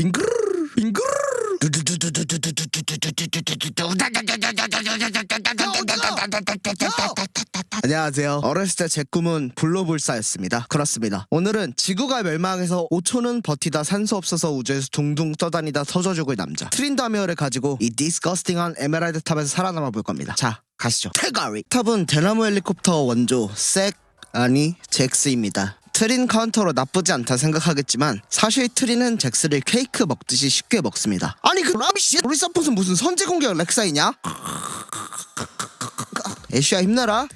빙그르 빙그르 안녕하세요. 어렸을 때 제 꿈은 블로불사였습니다. 그렇습니다. 오늘은 지구가 멸망해서 5초는 버티다 산소 없어서 우주에서 둥둥 떠다니다 터져 죽을 남자 트린다미어를 가지고 이 디스커스팅한 에메랄드 탑에서 살아남아 볼 겁니다. 자, 가시죠. 태가리 탑은 대나무 헬리콥터 원조 색 아니 잭스입니다. 트린 카운터로 나쁘지 않다 생각하겠지만 사실 트린은 잭스를 케이크 먹듯이 쉽게 먹습니다. 아니 그 라비씨 우리 서폿은 무슨 선제 공격 렉사이냐? 애쉬야 힘내라.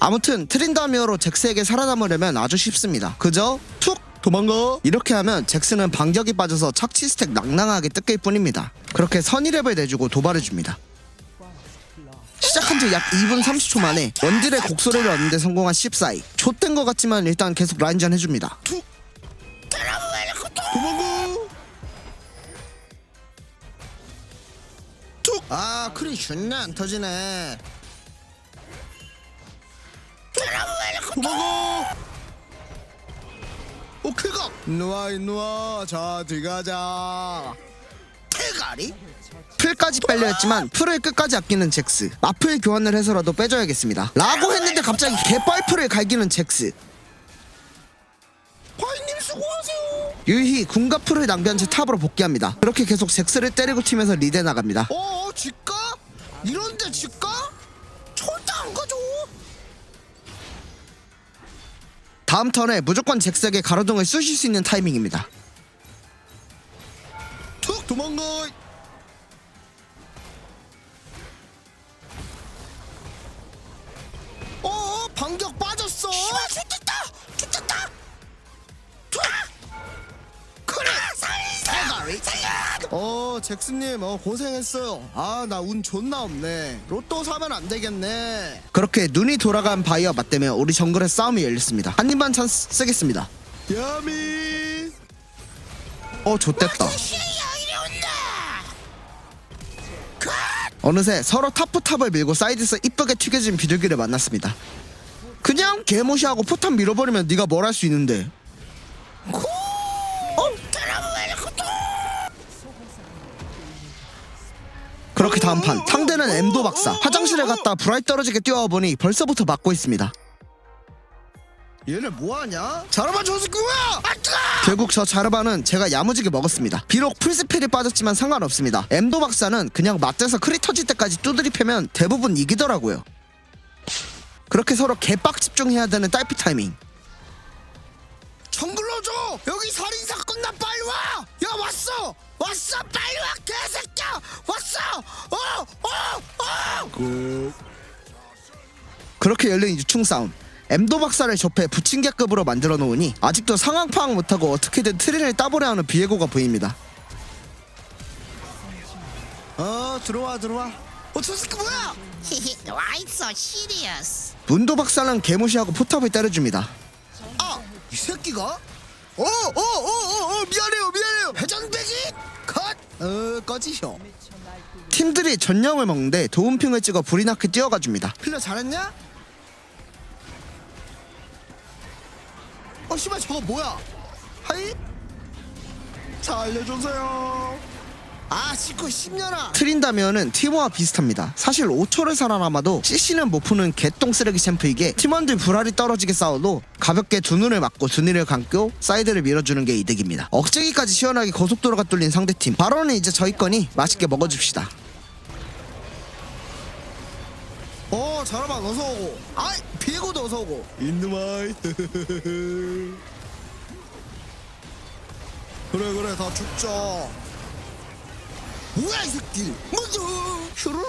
아무튼 트린다미어로 잭스에게 살아남으려면 아주 쉽습니다. 그저 툭 도망가 이렇게 하면 잭스는 반격이 빠져서 착취 스택 낭낭하게 뜯길 뿐입니다. 그렇게 선의랩을 내주고 도발해줍니다. 시작한 지 약 2분 30초 만에 원딜의 곡소리를 얻는데 성공한 14위 좆된 것 같지만 일단 계속 라인전 해줍니다. 툭아 크리 존나 안 터지네. 도망가 오 클각. 누아 누아 자 들어가자 풀까지 빼려 했지만 풀을 끝까지 아끼는 잭스. 마플 교환을 해서라도 빼줘야겠습니다. 라고 했는데 갑자기 개빨풀을 갈기는 잭스. 파이님 수고하세요. 유희 궁과 풀을 낭비한 채 탑으로 복귀합니다. 그렇게 계속 잭스를 때리고 튀면서 리드해 나갑니다. 어? 질까? 이런데 질까? 절대 안 가죠. 다음 턴에 무조건 잭스에게 가로등을 쑤실 수 있는 타이밍입니다. 툭 도망가 반격 빠졌어. 씨발 죽겠다! 죽겠다! 그래. 살려 어 잭스님 어 고생했어요. 아 나 운 존나 없네. 로또 사면 안 되겠네. 그렇게 눈이 돌아간 바이어 맞대며 우리 정글의 싸움이 열렸습니다. 한 입만 찬스 쓰겠습니다. 야미! 어 좋댔다. 어느새 서로 탑포탑을 밀고 사이드에서 이쁘게 튀겨진 비둘기를 만났습니다. 개무시하고 포탑 밀어버리면 네가 뭘 할 수 있는데. 어? 그렇게 다음 판 상대는 엠도 박사 화장실에 갔다 브라이 떨어지게 뛰어와 보니 벌써부터 맞고 있습니다. 얘네 뭐하냐? 자르바 저스구야! 결국 저 자르바는 제가 야무지게 먹었습니다. 비록 풀스펠이 빠졌지만 상관없습니다. 엠도 박사는 그냥 맞대서 크리 터질 때까지 두드리 패면 대부분 이기더라고요. 그렇게 서로 개빡 집중해야 되는 딸피 타이밍. 정글로 줘! 여기 살인 사건 나 빨리 와! 야 왔어! 왔어! 빨리 와 개새끼야! 왔어! 어! 어! 어! 그렇게 열린 유충 싸움. 엠도 박사를 접해 부침개급으로 만들어 놓으니 아직도 상황 파악 못하고 어떻게든 트린을 따보려 하는 비에고가 보입니다. 어 들어와 들어와. 어 저 새끼 뭐야? Why so serious? 문도 박사는 개무시하고 포탑을 때려줍니다. 아! 이 새끼가? 어! 어! 어! 어! 어! 미안해요 미안해요 회전배기 컷! 어 꺼지셔 팀들이 전령을 먹는데 도움핑을 찍어 불이 나게 뛰어가줍니다 필러 잘했냐? 어 씨발 저거 뭐야 하이? 자 알려주세요 아 시코 10년아. 트린다면은 티모와 비슷합니다. 사실 5초를 살아남아도 CC는 못 푸는 개똥 쓰레기 챔프이게 팀원들 불알이 떨어지게 싸워도 가볍게 두 눈을 맞고 두 눈을 감고 사이드를 밀어주는 게 이득입니다. 억제기까지 시원하게 고속도로가 뚫린 상대팀. 바로는 이제 저희 거니 맛있게 먹어줍시다. 어 자라봐. 어서 오고. 아이 비에고도 어서 오고. 인누마이. 그래 그래. 다 죽자 뭐야 이 새끼 먼저 슈르르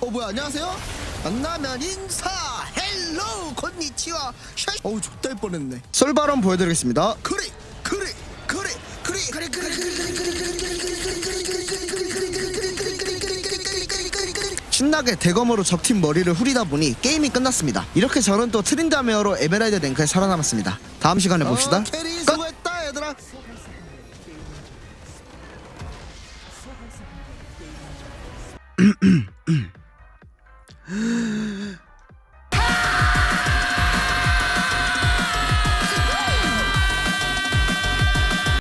어 뭐야 안녕하세요 만나면 인사 헬로 건니치와 샤 어우 좆될 뻔했네 솔바론 보여드리겠습니다 그래 그래 그래 그래 그래 그래 신나게 대검으로 적팀 머리를 후리다 보니 게임이 끝났습니다. 이렇게 저는 또 트린다메어로 에메랄드 랭크에 살아남았습니다. 다음 시간에 봅시다. 캐